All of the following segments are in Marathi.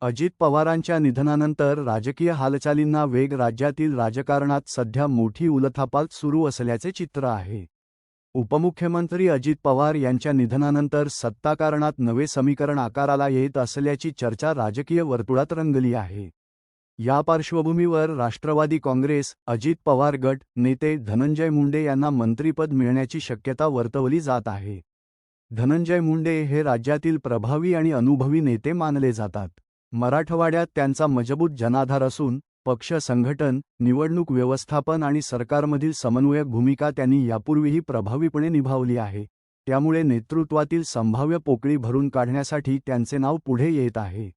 अजित पवारांच्या निधनानंतर राजकीय हालचालींना वेग राज्यातील राजकारणात सध्या मोठी उलथापाल सुरू असल्याचे चित्र आहे. उपमुख्यमंत्री अजित पवार यांच्या निधनानंतर सत्ताकारणात नवे समीकरण आकाराला येत असल्याची चर्चा राजकीय वर्तुळात रंगली आहे. या पार्श्वभूमीवर राष्ट्रवादी काँग्रेस अजित पवार गट नेते धनंजय मुंडे यांना मंत्रिपद मिळण्याची शक्यता वर्तवली जात आहे. धनंजय मुंडे हे राज्यातील प्रभावी आणि अनुभवी नेते मानले जातात. मराठवाड्यात त्यांचा मजबूत जनाधार असून पक्ष संघटन निवडणूक व्यवस्थापन आणि सरकारमधील समन्वयक भूमिका त्यांनी यापूर्वीही प्रभावीपणे निभावली आहे. त्यामुळे नेतृत्वातील संभाव्य पोकळी भरून काढण्यासाठी त्यांचे नाव पुढे येत आहे.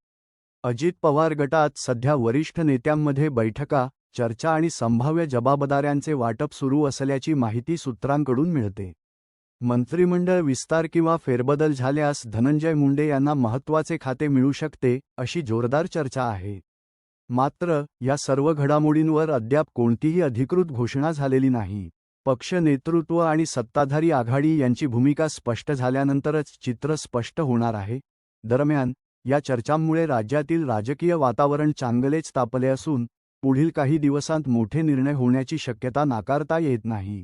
अजित पवार गटात सध्या वरिष्ठ नेत्यांमध्ये बैठका चर्चा आणि संभाव्य जबाबदाऱ्यांचे वाटप सुरू असल्याची माहिती सूत्रांकडून मिळते. मंत्रिमंडळ विस्तार किंवा फेरबदल झाल्यास धनंजय मुंडे यांना महत्त्वाचे खाते मिळू शकते अशी जोरदार चर्चा आहे. मात्र या सर्व घडामोडींवर अद्याप कोणतीही अधिकृत घोषणा झालेली नाही. पक्ष नेतृत्व आणि सत्ताधारी आघाडी यांची भूमिका स्पष्ट झाल्यानंतरच चित्र स्पष्ट होणार आहे. दरम्यान या चर्चांमुळे राज्यातील राजकीय वातावरण चांगलेच तापले असून पुढील काही दिवसांत मोठे निर्णय होण्याची शक्यता नाकारता येत नाही.